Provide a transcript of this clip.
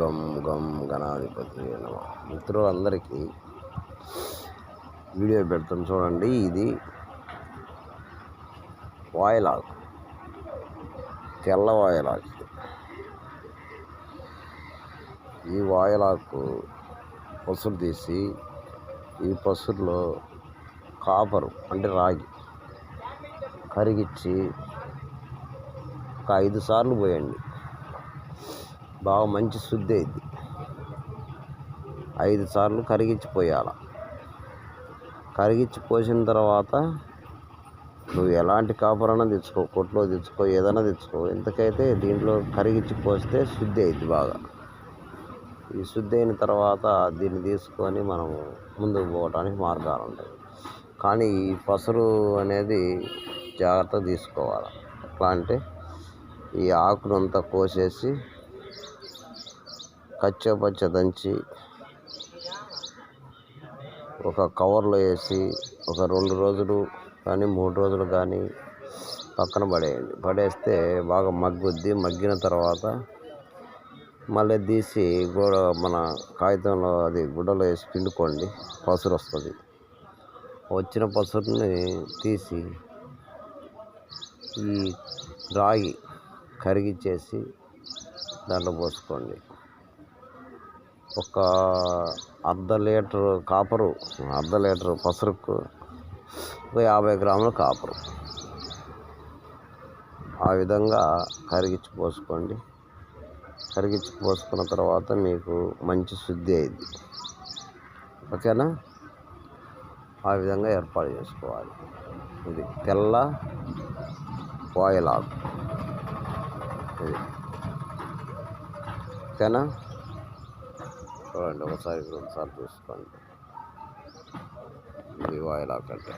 గం గం గణాధిపతి నమ. మిత్రులందరికీ వీడియో పెడతాం చూడండి. ఇది వాయిలాకు. తెల్ల వాయిలాకు ఈ వాయిలాకు పసురు తీసి ఈ పసురులో కాపరు అంటే రాగి కరిగిచ్చి ఒక ఐదు సార్లు పోయండి. బాగా మంచి శుద్ధి అయింది. ఐదు సార్లు కరిగించిపోయాల. కరిగించి పోసిన తర్వాత నువ్వు ఎలాంటి కాపురన్నా తెచ్చుకో కొట్లో తెచ్చుకో ఏదైనా తెచ్చుకో. ఎంతకైతే దీంట్లో కరిగించి పోస్తే శుద్ధి అయింది బాగా. ఈ శుద్ధి అయిన తర్వాత దీన్ని తీసుకొని మనం ముందుకు పోవడానికి మార్గాలు ఉంటాయి. కానీ ఈ పసరు అనేది జాగ్రత్త తీసుకోవాలి. ఎట్లా అంటే ఈ ఆకునంతా కోసేసి కచ్చపచ్చ దంచి ఒక కవర్లో వేసి ఒక రెండు రోజులు కానీ మూడు రోజులు కానీ పక్కన పడేయండి. పడేస్తే బాగా మగ్గుద్ది. మగ్గిన తర్వాత మళ్ళీ తీసి గోడ మన కాగితంలో అది గుడ్డలో వేసి పిండుకోండి. పసురు వస్తుంది. వచ్చిన పసురుని తీసి ఈ రాగి కరిగిచ్చేసి దాంట్లో పోసుకోండి. ఒక అర్ధ లీటర్ కాపరు అర్ధ లీటర్ పసరుకు ఒక యాభై గ్రాముల కాపరు. ఆ విధంగా కరిగించి పోసుకోండి. కరిగించి పోసుకున్న తర్వాత మీకు మంచి శుద్ధి అయింది. ఓకేనా? ఆ విధంగా ఏర్పాటు చేసుకోవాలి. ఇది తెల్ల వాయిలాకు. ఇది. ఓకేనా? చూడండి ఒకసారి రెండుసార్లు చూసుకోండి. ఇది వాయిలాకు అంటే